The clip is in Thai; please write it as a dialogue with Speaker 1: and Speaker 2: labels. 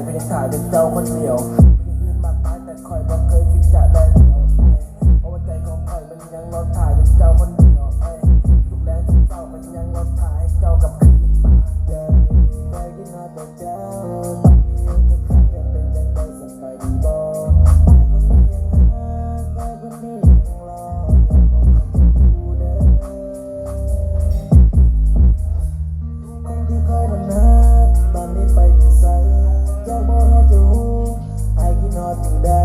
Speaker 1: ถ่ายเป็นเจ้าคนเดียวมีอื่นมากมายแต่คอยบ่เคยคิดจะได้เดียวเพราะว่าใจของคอยมันยังรอถ่ายเป็นเจ้าคนเดียวทุกแรงทุกเศร้ามันยังรอถ่ายเจ้ากับ อ้กิ